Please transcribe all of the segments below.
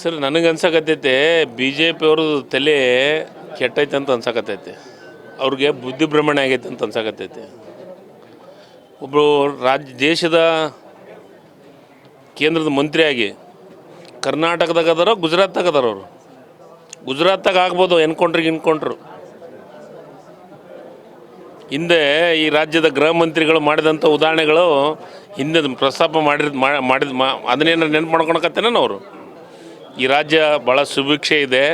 Sir, ನನಗೆ ಅನ್ಸಕತ್ತೈತೆ B J ಪಿಯವ್ರದ್ದು ತಲೆ ಕೆಟ್ಟೈತೆ ಅಂತ ಅನ್ಸಕತ್ತೈತೆ. ಅವ್ರಿಗೆ ಬುದ್ಧಿ ಭ್ರಮಣೆ ಆಗೈತೆ ಅಂತ ಅನ್ಸಕತ್ತೈತೆ. ಒಬ್ಬರು ರಾಜ್ಯ ದೇಶದ ಕೇಂದ್ರದ ಮಂತ್ರಿಯಾಗಿ ಕರ್ನಾಟಕದಾಗ ಅದಾರ, ಗುಜರಾತ್ದಾಗ ಅದಾರ ಅವರು. ಗುಜರಾತ್ದಾಗ ಆಗ್ಬೋದು ಎನ್ಕೌಂಟ್ರಿಗೆ ಇನ್ಕೊಂಡ್ರು ಹಿಂದೆ ಈ ರಾಜ್ಯದ ಗೃಹ ಮಂತ್ರಿಗಳು ಮಾಡಿದಂಥ ಉದಾಹರಣೆಗಳು ಹಿಂದೆ ಪ್ರಸ್ತಾಪ ಮಾಡಿದ ಮಾಡಿದ ಅದನ್ನೇನಾರು ನೆನ್ಪು ಮಾಡ್ಕೊಳಕತ್ತೇನೋ ಅವರು? ಈ ರಾಜ್ಯ ಭಾಳ ಸುಭಿಕ್ಷೆ ಇದೆ.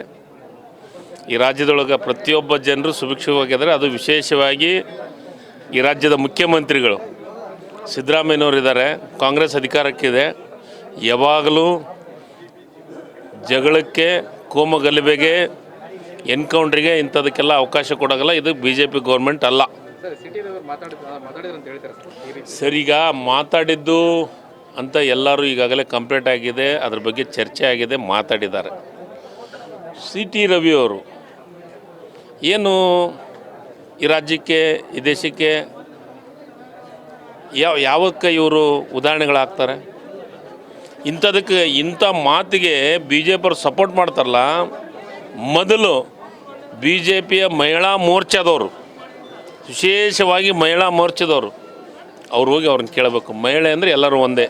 ಈ ರಾಜ್ಯದೊಳಗೆ ಪ್ರತಿಯೊಬ್ಬ ಜನರು ಸುಭಿಕ್ಷವಾಗಿದ್ದಾರೆ ಅದು ವಿಶೇಷವಾಗಿ ಈ ರಾಜ್ಯದ ಮುಖ್ಯಮಂತ್ರಿಗಳು. ಸಿದ್ದರಾಮಯ್ಯನವರು ಇದ್ದಾರೆ ಕಾಂಗ್ರೆಸ್ ಅಧಿಕಾರಕ್ಕಿದೆ. ಯಾವಾಗಲೂ ಜಗಳಕ್ಕೆ ಕೋಮ ಗಲಭೆಗೆ ಎನ್ಕೌಂಟ್ರಿಗೆ ಇಂಥದಕ್ಕೆಲ್ಲ ಅವಕಾಶ ಕೊಡೋಲ್ಲ ಇದು ಬಿ ಜೆ ಪಿ ಗೌರ್ಮೆಂಟ್ ಅಲ್ಲ. ಸರ್ ಸಿಟಿ ರವಿ ಮಾತಾಡಿದ್ರು ಅಂತ ಹೇಳ್ತಾರೆ ಸರ್? ಈ ರೀತಿ ಈಗ ಮಾತಾಡಿದ್ದು ಅಂತ ಎಲ್ಲರೂ ಈಗಾಗಲೇ ಕಂಪ್ಲೀಟ್ ಆಗಿದೆ, ಅದ್ರ ಬಗ್ಗೆ ಚರ್ಚೆ ಆಗಿದೆ, ಮಾತಾಡಿದ್ದಾರೆ. ಸಿ ಟಿ ರವಿಯವರು ಏನು ಈ ರಾಜ್ಯಕ್ಕೆ, ಈ ದೇಶಕ್ಕೆ ಯಾವ, ಯಾವಕ್ಕೆ ಇವರು ಉದಾಹರಣೆಗಳಾಗ್ತಾರೆ? ಇಂಥದಕ್ಕೆ, ಇಂಥ ಮಾತಿಗೆ ಬಿ ಜೆ ಪಿಯವ್ರು ಸಪೋರ್ಟ್ ಮಾಡ್ತಾರಲ್ಲ, ಮೊದಲು ಬಿ ಜೆ ಪಿಯ ಮಹಿಳಾ ಮೋರ್ಚಾದವರು, ವಿಶೇಷವಾಗಿ ಮಹಿಳಾ ಮೋರ್ಚಾದವರು ಅವ್ರು ಹೋಗಿ ಅವ್ರನ್ನ ಕೇಳಬೇಕು. ಮಹಿಳೆ ಅಂದರೆ ಎಲ್ಲರೂ ಒಂದೇ.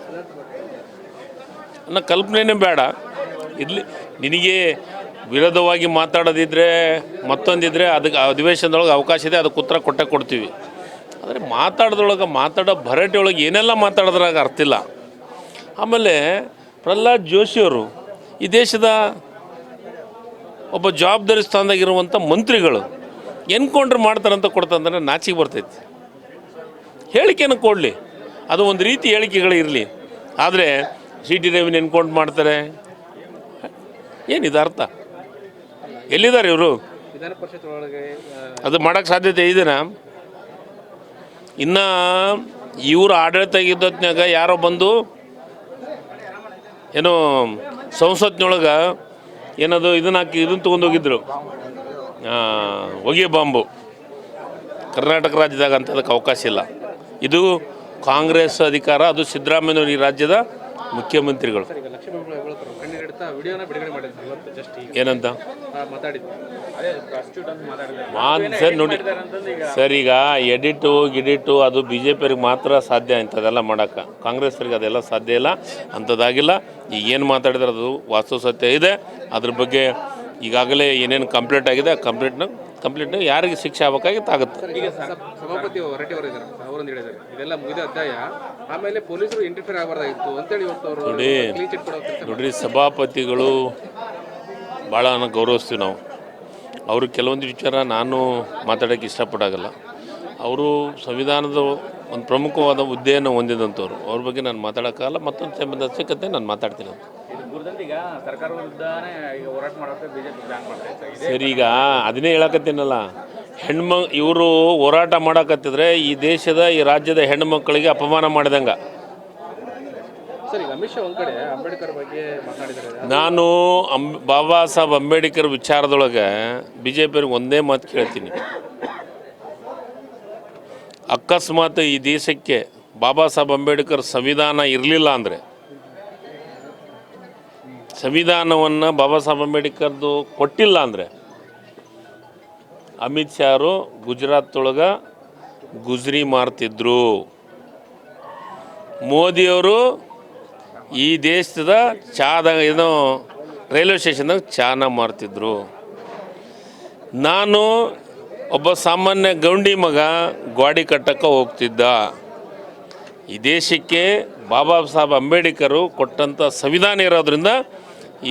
ಅನ್ನೋ ಕಲ್ಪನೆನೇ ಬೇಡ. ಇಲ್ಲಿ ನಿನಗೆ ವಿರೋಧವಾಗಿ ಮಾತಾಡೋದಿದ್ರೆ ಮತ್ತೊಂದಿದ್ರೆ ಅದಕ್ಕೆ ಅಧಿವೇಶನದೊಳಗೆ ಅವಕಾಶ ಇದೆ, ಅದಕ್ಕೆ ಉತ್ತರ ಕೊಟ್ಟೆ ಕೊಡ್ತೀವಿ. ಆದರೆ ಮಾತಾಡೋದ್ರೊಳಗೆ ಮಾತಾಡೋ ಭರಾಟೆ ಒಳಗೆ ಏನೆಲ್ಲ ಮಾತಾಡೋದ್ರಾಗ ಅರ್ಥ ಇಲ್ಲ. ಆಮೇಲೆ ಪ್ರಹ್ಲಾದ್ ಜೋಶಿಯವರು ಈ ದೇಶದ ಒಬ್ಬ ಜವಾಬ್ದಾರಿ ಸ್ಥಾನದಾಗಿರುವಂಥ ಮಂತ್ರಿಗಳು ಎನ್ಕೌಂಟ್ರ್ ಮಾಡ್ತಾರಂತ ಕೊಡ್ತಂದ್ರೆ ನಾಚಿಗೆ ಬರ್ತೈತಿ. ಹೇಳಿಕೆಯನ್ನು ಕೊಡಲಿ. ಅದು ಒಂದು ರೀತಿ ಹೇಳಿಕೆಗಳು ಇರಲಿ. ಆದರೆ ಸಿ ಟಿ ರವಿನ ಎನ್ಕೌಂಟ್ ಮಾಡ್ತಾರೆ. ಏನಿದೆ ಅರ್ಥ? ಎಲ್ಲಿದ್ದಾರೆ ಇವರು? ಅದು ಮಾಡೋಕ್ಕೆ ಸಾಧ್ಯತೆ ಇದೆನಾ? ಇನ್ನು ಇವರು ಆಡಳಿತ ಇದ್ದತ್ನಾಗ ಯಾರೋ ಬಂದು ಏನೋ ಸಂಸತ್ನೊಳಗೆ ಏನದು ಇದನ್ನ ಹಾಕಿ ಇದನ್ನು ತೊಗೊಂಡೋಗಿದ್ರು. ಹೊಗೆ ಬಾಂಬು. ಕರ್ನಾಟಕ ರಾಜ್ಯದಾಗ ಅಂಥದಕ್ಕೆ ಅವಕಾಶ ಇಲ್ಲ. ಇದು ಕಾಂಗ್ರೆಸ್ ಅಧಿಕಾರ ಅದು ಸಿದ್ದರಾಮಯ್ಯನವರು ಈ ರಾಜ್ಯದ ಮುಖ್ಯಮಂತ್ರಿಗಳು. ಸರ್ ಈಗ ಲಕ್ಷ್ಮೀ ಹೆಬ್ಬಾಳ್ಕರ್ ವಿಡಿಯೋನ ಬಿಡುಗಡೆ ಮಾಡಿದ್ರು ಇವತ್ತು ಜಸ್ಟ್ ಈಗ. ಏನಂತ? ಆ, ಮಾತಾಡಿದ್ರು ಅದೇ ಪ್ರಾಸ್ಟಿಟ್ಯೂಟ್ ಅಂತ ಮಾತಾಡಿದ್ರು ಮಾನ್ ಸರ್ ನೋಡಿ ಸರ್ ಈಗ ಎಡಿಟು ಗಿಡಿಟು ಅದು ಬಿ ಜೆ ಪಿಯವ್ರಿಗೆ ಮಾತ್ರ ಸಾಧ್ಯ ಇಂಥದ್ದೆಲ್ಲ ಮಾಡೋಕ್ಕೆ ಕಾಂಗ್ರೆಸ್ಸರಿಗೆ ಅದೆಲ್ಲ ಸಾಧ್ಯ ಇಲ್ಲ ಅಂಥದ್ದಾಗಿಲ್ಲ. ಈಗ ಏನು ಮಾತಾಡಿದ್ರೆ ಅದು ವಾಸ್ತವ ಸತ್ಯ ಇದೆ. ಅದ್ರ ಬಗ್ಗೆ ಈಗಾಗಲೇ ಏನೇನು ಕಂಪ್ಲೀಟ್ ಆಗಿದೆ ಆ ಕಂಪ್ಲೀಟ್ನ ಕಂಪ್ಲೀಟ್ ಯಾರಿಗೆ ಶಿಕ್ಷೆ ಆಗಬೇಕಾಗಿತ್ತು ಆಗುತ್ತೆ ಈಗ ಸಭಾಪತಿ ಹೊರಟಿ ಅವರು ಇದ್ದಾರೆ. ಅವರೊಂದು ಹೇಳಿದ್ದಾರೆ. ಇದೆಲ್ಲ ಮುಗಿದ ಅಧ್ಯಾಯ. ಆಮೇಲೆ ಪೊಲೀಸರು ಇಂಟರ್ಫಿಯರ್ ಆಗಬಾರ್ದಾಗಿತ್ತು ಅಂತೇಳಿ ಇವತ್ತು ಅವರು ನೋಡಿ. ಕ್ಲೀನ್ ಚಿಟ್ ಕೊಡೋ ಕೆಲಸ ನೋಡ್ರಿ ಸಭಾಪತಿಗಳು ಭಾಳ ಗೌರವಿಸ್ತೀವಿ ನಾವು. ಅವರು ಕೆಲವೊಂದು ವಿಚಾರ ನಾನು ಮಾತಾಡೋಕ್ಕೆ ಇಷ್ಟಪಡಾಗಲ್ಲ ಅವರು ಸಂವಿಧಾನದ ಒಂದು ಪ್ರಮುಖವಾದ ಹುದ್ದೆಯನ್ನು ಹೊಂದಿದಂಥವ್ರು. ಅವ್ರ ಬಗ್ಗೆ ನಾನು ಮಾತಾಡೋಕ್ಕಾಗಲ್ಲ ಮತ್ತೊಂದು ಸಂಬಂಧ ಸಿಕ್ಕತ್ತೆ ನಾನು ಮಾತಾಡ್ತೀನಿ ಅಂತ. ಸರಿ ಈಗ ಅದನ್ನೇ ಹೇಳಕತ್ತೀನಲ್ಲ. ಹೆಣ್ಮ ಇವರು ಹೋರಾಟ ಮಾಡಕತ್ತಿದ್ರೆ ಈ ದೇಶದ ಈ ರಾಜ್ಯದ ಹೆಣ್ಣು ಮಕ್ಕಳಿಗೆ ಅಪಮಾನ ಮಾಡಿದಂಗ. ನಾನು ಅಂಬ್ ಬಾಬಾ ಸಾಹೇಬ್ ಅಂಬೇಡ್ಕರ್ ವಿಚಾರದೊಳಗೆ ಬಿ ಜೆ ಪಿಯವ್ರಿಗೆ ಒಂದೇ ಮಾತು ಕೇಳ್ತೀನಿ. ಅಕಸ್ಮಾತ್ ಈ ದೇಶಕ್ಕೆ ಬಾಬಾ ಸಾಹೇಬ್ ಅಂಬೇಡ್ಕರ್ ಸಂವಿಧಾನ ಇರಲಿಲ್ಲ ಅಂದರೆ ಸಂವಿಧಾನವನ್ನು ಬಾಬಾ ಸಾಹೇಬ್ ಅಂಬೇಡ್ಕರ್ದು ಕೊಟ್ಟಿಲ್ಲ ಅಂದರೆ ಅಮಿತ್ ಶಾರು ಗುಜರಾತ್ ಒಳಗೆ ಗುಜ್ರಿ ಮಾರ್ತಿದ್ರು. ಮೋದಿಯವರು ಈ ದೇಶದ ಚಾದ ಏನೋ ರೈಲ್ವೆ ಸ್ಟೇಷನ್ದಾಗ ಚಾನ ಮಾರ್ತಿದ್ರು. ನಾನು ಒಬ್ಬ ಸಾಮಾನ್ಯ ಗೌಂಡಿ ಮಗ ಗಾಡಿ ಕಟ್ಟಕ್ಕೆ ಹೋಗ್ತಿದ್ದ. ಈ ದೇಶಕ್ಕೆ ಬಾಬಾ ಸಾಹೇಬ್ ಅಂಬೇಡ್ಕರು ಕೊಟ್ಟಂಥ ಸಂವಿಧಾನ ಇರೋದ್ರಿಂದ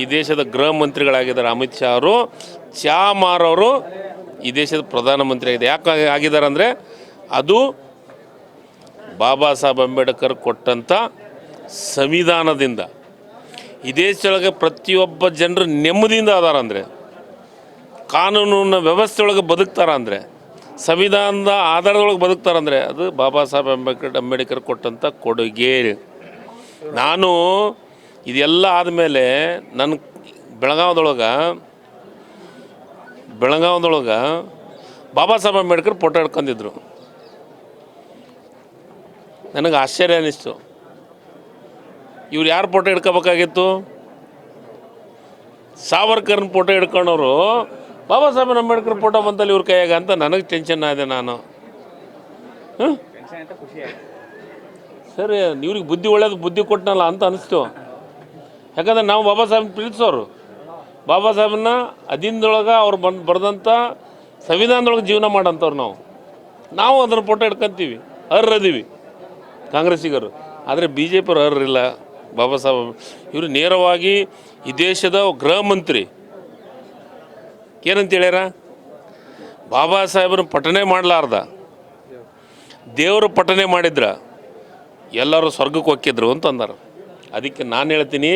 ಈ ದೇಶದ ಗೃಹ ಮಂತ್ರಿಗಳಾಗಿದ್ದಾರೆ ಅಮಿತ್ ಶಾ ಅವರು ಚಾ ಮಾರೋರು ಈ ದೇಶದ ಪ್ರಧಾನಮಂತ್ರಿ ಆಗಿದೆ. ಯಾಕೆ ಆಗಿದ್ದಾರೆ ಅಂದರೆ ಅದು ಬಾಬಾ ಸಾಹೇಬ್ ಅಂಬೇಡ್ಕರ್ ಕೊಟ್ಟಂಥ ಸಂವಿಧಾನದಿಂದ. ಈ ದೇಶದೊಳಗೆ ಪ್ರತಿಯೊಬ್ಬ ಜನರು ನೆಮ್ಮದಿಯಿಂದ ಅದಾರ ಅಂದರೆ ಕಾನೂನಿನ ವ್ಯವಸ್ಥೆ ಒಳಗೆ ಬದುಕ್ತಾರ ಅಂದರೆ, ಸಂವಿಧಾನದ ಆಧಾರದೊಳಗೆ ಬದುಕ್ತಾರಂದರೆ ಅದು ಬಾಬಾ ಸಾಹೇಬ್ ಅಂಬೇಡ್ಕರ್ ಅಂಬೇಡ್ಕರ್ ಕೊಟ್ಟಂಥ ಕೊಡುಗೆ. ನಾನು ಇದೆಲ್ಲ ಆದಮೇಲೆ ನನ್ನ ಬೆಳಗಾವದೊಳಗೆ ಬೆಳಗಾವದೊಳಗೆ ಬಾಬಾ ಸಾಹೇಬ್ ಅಂಬೇಡ್ಕರ್ ಫೋಟೋ ಹಿಡ್ಕೊಂಡಿದ್ರು ನನಗೆ ಆಶ್ಚರ್ಯ ಅನ್ನಿಸ್ತು ಇವ್ರು ಯಾರು ಫೋಟೋ ಹಿಡ್ಕೋಬೇಕಾಗಿತ್ತು? ಸಾವರ್ಕರ್ನ ಫೋಟೋ ಹಿಡ್ಕೊಂಡವರು ಬಾಬಾ ಸಾಹೇಬ್ ಅಂಬೇಡ್ಕರ್ ಫೋಟೋ ಬಂತಲ್ಲಿ ಇವ್ರ ಕೈಯಾಗ ಅಂತ ನನಗೆ ಟೆನ್ಷನ್ ಆದೆ ನಾನು. ಸರಿ ಇವ್ರಿಗೆ ಬುದ್ಧಿ ಒಳ್ಳೇದು ಬುದ್ಧಿ ಕೊಟ್ಟನಲ್ಲ ಅಂತ ಅನಿಸ್ತು. ಯಾಕಂದ್ರೆ ನಾವು ಬಾಬಾ ಸಾಹೇಬ್ ಪ್ರೀತಿಸೋರು ಬಾಬಾ ಸಾಹೇಬನ್ನ ಅದಿಂದೊಳಗೆ ಅವ್ರು ಬಂದು ಬರೆದಂಥ ಸಂವಿಧಾನದೊಳಗೆ ಜೀವನ ಮಾಡೋಂಥವ್ರು ನಾವು. ನಾವು ಅದನ್ನ ಫೋಟೋ ಹಿಡ್ಕೊಂತೀವಿ, ಅರ್ರದೀವಿ ಕಾಂಗ್ರೆಸ್ಸಿಗರು. ಆದರೆ ಬಿ ಜೆ ಪಿಯವರು ಅರ್ರಿಲ್ಲ ಬಾಬಾ ಸಾಹೇಬ್ ಇವರು ನೇರವಾಗಿ ಈ ದೇಶದ ಗೃಹ ಮಂತ್ರಿ. ಏನಂತ ಹೇಳ್ಯಾರ? ಬಾಬಾ ಸಾಹೇಬ್ರ ಪಠನೆ ಮಾಡಲಾರ್ದ. ದೇವರು ಪಠನೆ ಮಾಡಿದ್ರ ಎಲ್ಲರೂ ಸ್ವರ್ಗಕ್ಕೆ ಹೊಕ್ಕಿದ್ರು ಅಂತಂದರು. ಅಂದಾರ ಅದಕ್ಕೆ ನಾನು ಹೇಳ್ತೀನಿ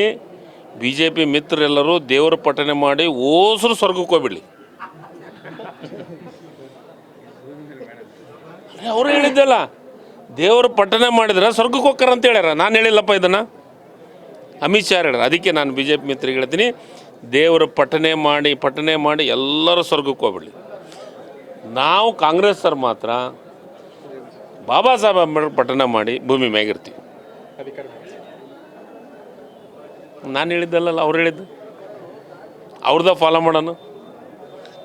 ಬಿ ಜೆ ಪಿ ಮಿತ್ರರೆಲ್ಲರೂ ದೇವರ ಪಠನೆ ಮಾಡಿ ಓಸರು ಸ್ವರ್ಗಕ್ಕೆ ಹೋಗ್ಬಿಡ್ಲಿ. ಅವರು ಹೇಳಿದ್ದಲ್ಲ, ದೇವರು ಪಠನೆ ಮಾಡಿದ್ರೆ ಸ್ವರ್ಗಕ್ಕೆ ಹೋಗ್ತಾರ ಅಂತ ಹೇಳ್ಯಾರ. ನಾನು ಹೇಳಿಲ್ಲಪ್ಪ ಇದನ್ನು. ಅಮಿತ್ ಶಾ ಹೇಳ್ಯಾರ. ಅದಕ್ಕೆ ನಾನು ಬಿ ಜೆ ಪಿ ಮಿತ್ರಿಗೆ ಹೇಳ್ತೀನಿ, ದೇವರ ಪಠನೆ ಮಾಡಿ ಪಠನೆ ಮಾಡಿ ಎಲ್ಲರೂ ಸ್ವರ್ಗಕ್ಕೆ ಹೋಗ್ಬಿಡ್ಲಿ. ನಾವು ಕಾಂಗ್ರೆಸ್ಸರು ಮಾತ್ರ ಬಾಬಾ ಸಾಹೇಬ್ ಅಂಬೇಡ್ಕರ್ ಪಠನೆ ಮಾಡಿ ಭೂಮಿ ಮ್ಯಾಗಿರ್ತೀವಿ ನಾನು ಹೇಳಿದ್ದಲ್ಲ ಅವ್ರು ಹೇಳಿದ್ದು? ಅವ್ರದ್ದ ಫಾಲೋ ಮಾಡೋಣ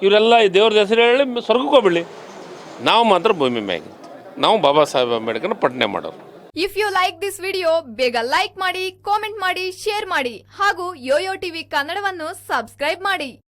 ಇವರೆಲ್ಲ ಈ ದೇವ್ರದ ಹೆಸರು ಹೇಳಿ ಸ್ವರ್ಗಕ್ಕೆ ಹೋಗ್ಬಿಡಿ ನಾವು ಮಾತ್ರ ಭೂಮಿ ಮ್ಯಾಗ ನಾವು ಬಾಬಾ ಸಾಹೇಬ್ ಅಂಬೇಡ್ಕರ್ ಪಟ್ಟಣೆ ಮಾಡೋರು. If you like this video ಬೇಗ ಲೈಕ್ ಮಾಡಿ ಕಾಮೆಂಟ್ ಮಾಡಿ ಶೇರ್ ಮಾಡಿ ಹಾಗೂ ಯೋಯೋ ಟಿವಿ ಕನ್ನಡವನ್ನು ಸಬ್ಸ್ಕ್ರೈಬ್ ಮಾಡಿ.